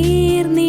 ചേർന്നി